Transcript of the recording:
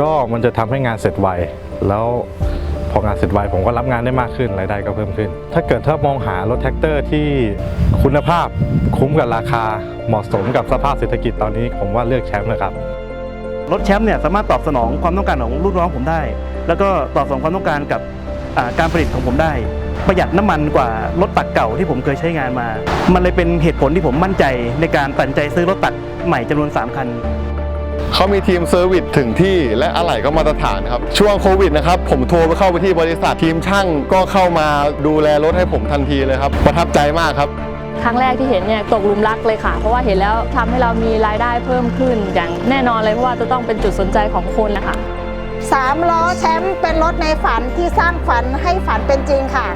ก็มันจะทำให้งานเสร็จไว แล้วพองานเสร็จไวผมก็รับงานได้มากขึ้นรายได้ก็เพิ่มขึ้น ถ้าเกิดถ้ามองหารถแท็กเตอร์ที่คุณภาพคุ้มกับราคาเหมาะสมกับสภาพเศรษฐกิจตอนนี้ ผมว่าเลือกแชมป์นะครับรถแชมป์เนี่ยสามารถตอบสนองความต้องการของลูกน้องผมได้ แล้วก็ตอบสนองความต้องการกับการผลิตของผมได้ ประหยัดน้ำมันกว่ารถตักเก่าที่ผมเคยใช้งานมา มันเลยเป็นเหตุผลที่ผมมั่นใจในการตัดใจซื้อรถตักใหม่จำนวน 3 คัน เขามีทีมเซอร์วิสถึงที่และอะไหล่ก็มาตรฐานครับ ช่วงโควิดนะครับ ผมโทรไปเข้าไปที่บริษัททีมช่างก็เข้ามาดูแลรถให้ผมทันทีเลยครับ ประทับใจมากครับครั้งแรกที่เห็นเนี่ยตกหลุมรักเลยค่ะ เพราะว่าเห็นแล้วทำให้เรามีรายได้เพิ่มขึ้นอย่างแน่นอนเลยเพราะว่าจะต้องเป็นจุดสนใจของคนนะคะสามล้อแชมป์เป็นรถในฝันที่สร้างฝันให้ฝันเป็นจริงค่ะ